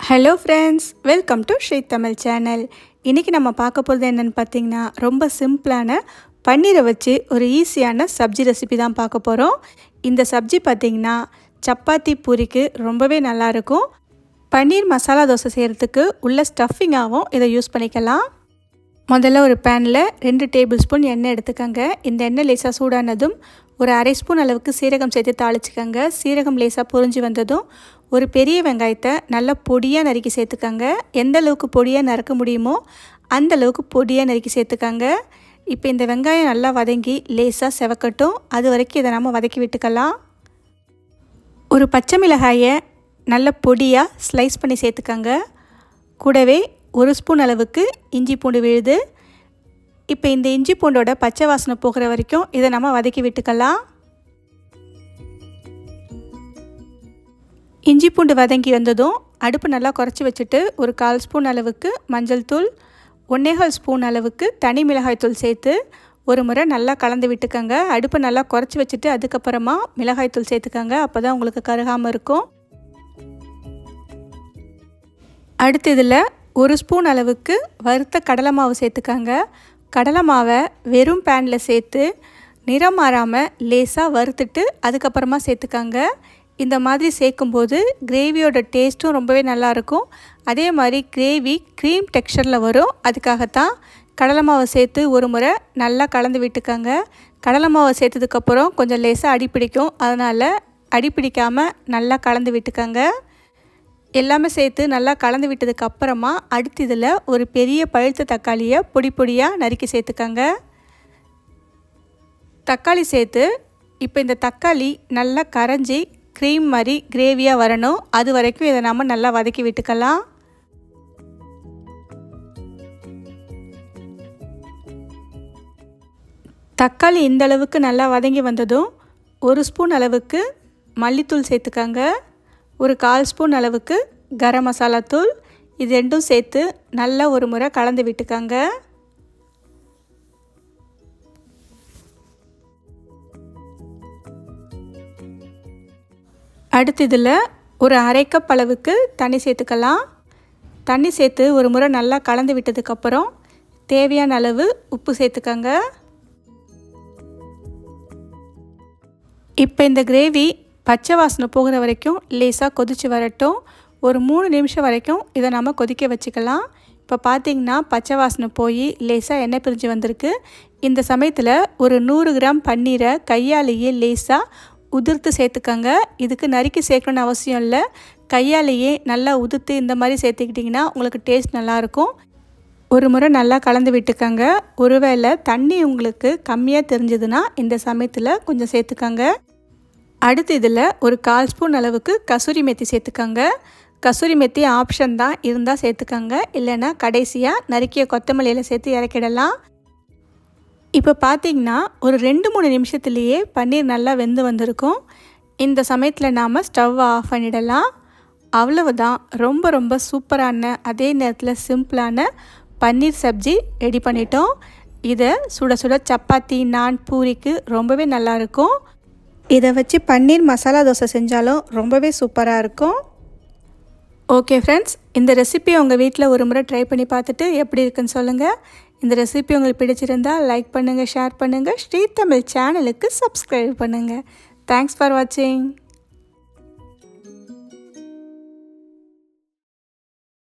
Hello friends welcome to Sri Tamil channel இன்றைக்கி நம்ம பார்க்க போகிறது என்னென்னு பார்த்தீங்கன்னா ரொம்ப சிம்பிளான பன்னீரை வச்சு ஒரு ஈஸியான சப்ஜி ரெசிபி தான் பார்க்க போகிறோம் இந்த சப்ஜி பார்த்திங்கன்னா சப்பாத்தி பூரிக்கு ரொம்பவே நல்லாயிருக்கும் பன்னீர் மசாலா தோசை செய்கிறதுக்கு உள்ள ஸ்டஃபிங்காகவும் இதை யூஸ் பண்ணிக்கலாம். முதல்ல ஒரு பேனில் ரெண்டு டேபிள் ஸ்பூன் எண்ணெய் எடுத்துக்கோங்க. இந்த எண்ணெய் லேசாக சூடானதும் ஒரு அரை ஸ்பூன் அளவுக்கு சீரகம் சேர்த்து தாளிச்சுக்கோங்க. சீரகம் லேசாக பொறிஞ்சு வந்ததும் ஒரு பெரிய வெங்காயத்தை நல்லா பொடியாக நறுக்கி சேர்த்துக்கோங்க. எந்த அளவுக்கு பொடியாக நறுக்க முடியுமோ அந்த அளவுக்கு பொடியாக நறுக்கி சேர்த்துக்கோங்க. இப்போ இந்த வெங்காயம் நல்லா வதங்கி லேசாக செவக்கட்டும். அது வரைக்கும் இதை நம்ம வதக்கி விட்டுக்கலாம். ஒரு பச்சை மிளகாயை நல்ல பொடியாக ஸ்லைஸ் பண்ணி சேர்த்துக்கோங்க. கூடவே ஒரு ஸ்பூன் அளவுக்கு இஞ்சி பூண்டு விழுது. இப்போ இந்த இஞ்சி பூண்டோட பச்சை வாசனை போகிற வரைக்கும் இதை நம்ம வதக்கி விட்டுக்கலாம். இஞ்சி பூண்டு வதங்கி வந்ததும் அடுப்பு நல்லா குறைச்சி வச்சுட்டு ஒரு கால் ஸ்பூன் அளவுக்கு மஞ்சள் தூள் ஒன்னேகால் ஸ்பூன் அளவுக்கு தனி மிளகாய் தூள் சேர்த்து ஒரு முறை நல்லா கலந்து விட்டுக்கோங்க. அடுப்பை நல்லா குறைச்சி வச்சுட்டு அதுக்கப்புறமா மிளகாய் தூள் சேர்த்துக்கோங்க. அப்போ தான் உங்களுக்கு கருகாமல் இருக்கும். அடுத்து இதில் ஒரு ஸ்பூன் அளவுக்கு வறுத்த கடலை மாவு சேர்த்துக்காங்க. கடலை மாவை வெறும் பேனில் சேர்த்து நிறம் மாறாமல் லேசாக வறுத்துட்டு அதுக்கப்புறமா சேர்த்துக்காங்க. இந்த மாதிரி சேர்க்கும்போது கிரேவியோட டேஸ்ட்டும் ரொம்பவே நல்லாயிருக்கும். அதே மாதிரி கிரேவி க்ரீம் டெக்ஸ்சரில் வரும். அதுக்காகத்தான் கடலை மாவை சேர்த்து ஒரு முறை நல்லா கலந்து விட்டுக்காங்க. கடலை மாவை சேர்த்ததுக்கப்புறம் கொஞ்சம் லேசாக அடி பிடிக்கும் அதனால் அடிப்பிடிக்காமல் நல்லா கலந்து விட்டுக்கோங்க. எல்லாமே சேர்த்து நல்லா கலந்து விட்டதுக்கு அப்புறமா அடுத்து இதில் ஒரு பெரிய பழுத்த தக்காளியை பொடி பொடியாக நறுக்கி சேர்த்துக்கோங்க. தக்காளி சேர்த்து இப்போ இந்த தக்காளி நல்லா கரைஞ்சி க்ரீம் மாதிரி கிரேவியாக வரணும். அது வரைக்கும் இதை நம்ம நல்லா வதக்கி விட்டுக்கலாம். தக்காளி இந்த அளவுக்கு நல்லா வதங்கி வந்ததும் ஒரு ஸ்பூன் அளவுக்கு மல்லித்தூள் சேர்த்துக்கோங்க. ஒரு கால் ஸ்பூன் அளவுக்கு கரம் மசாலா தூள். இது ரெண்டும் சேர்த்து நல்லா ஒரு முறை கலந்து விட்டுக்கோங்க. அடுத்து இதில் ஒரு அரை கப் அளவுக்கு தண்ணி சேர்த்துக்கலாம். தண்ணி சேர்த்து ஒரு முறை நல்லா கலந்து விட்டதுக்கப்புறம் தேவையான அளவு உப்பு சேர்த்துக்கோங்க. இப்போ இந்த கிரேவி பச்சை வாசனை போகிற வரைக்கும் லேசாக கொதித்து வரட்டும். ஒரு மூணு நிமிஷம் வரைக்கும் இதை நம்ம கொதிக்க வச்சுக்கலாம். இப்போ பார்த்திங்கன்னா பச்சை வாசனை போய் லேசாக எண்ணெய் பிரிஞ்சு வந்திருக்கு. இந்த சமயத்தில் ஒரு நூறு கிராம் பன்னீரை கையாலேயே லேசாக உதிர்த்து சேர்த்துக்கங்க. இதுக்கு நறுக்கி சேர்க்கணுன்னு அவசியம் இல்லை. கையாலேயே நல்லா உதிர்த்து இந்த மாதிரி சேர்த்துக்கிட்டிங்கன்னா உங்களுக்கு டேஸ்ட் நல்லாயிருக்கும் ஒரு முறை நல்லா கலந்து விட்டுக்கோங்க. ஒருவேளை தண்ணி உங்களுக்கு கம்மியாக தெரிஞ்சதுன்னா இந்த சமயத்தில் கொஞ்சம் சேர்த்துக்கங்க. அடுத்து இதில் ஒரு கால் ஸ்பூன் அளவுக்கு கசூரி மெத்தி சேர்த்துக்கோங்க. கசூரி மெத்தி ஆப்ஷன் தான் இருந்தால் சேர்த்துக்கோங்க. இல்லைன்னா கடைசியாக நறுக்கிய கொத்தமல்லியில் சேர்த்து இறக்கிடலாம். இப்போ பார்த்திங்கன்னா ஒரு ரெண்டு மூணு நிமிஷத்துலேயே பன்னீர் நல்லா வெந்து வந்திருக்கும். இந்த சமயத்தில் நாம் ஸ்டவ்வை ஆஃப் பண்ணிடலாம். அவ்வளவுதான். ரொம்ப ரொம்ப சூப்பரான அதே நேரத்தில் சிம்பிளான பன்னீர் சப்ஜி ரெடி பண்ணிட்டோம். இதை சுட சுட சப்பாத்தி நான் பூரிக்கு ரொம்பவே நல்லாயிருக்கும் இதை வச்சு பன்னீர் மசாலா தோசை செஞ்சாலும் ரொம்பவே சூப்பராக இருக்கும். ஓகே ஃப்ரெண்ட்ஸ் இந்த ரெசிபி உங்கள் வீட்டில் ஒரு முறை ட்ரை பண்ணி பார்த்துட்டு எப்படி இருக்குன்னு சொல்லுங்கள் இந்த ரெசிபி உங்களுக்கு பிடிச்சிருந்தால் லைக் பண்ணுங்கள் ஷேர் பண்ணுங்கள் ஸ்ரீ தமிழ் சேனலுக்கு சப்ஸ்கிரைப் பண்ணுங்கள் தேங்க்ஸ் ஃபார் வாட்சிங்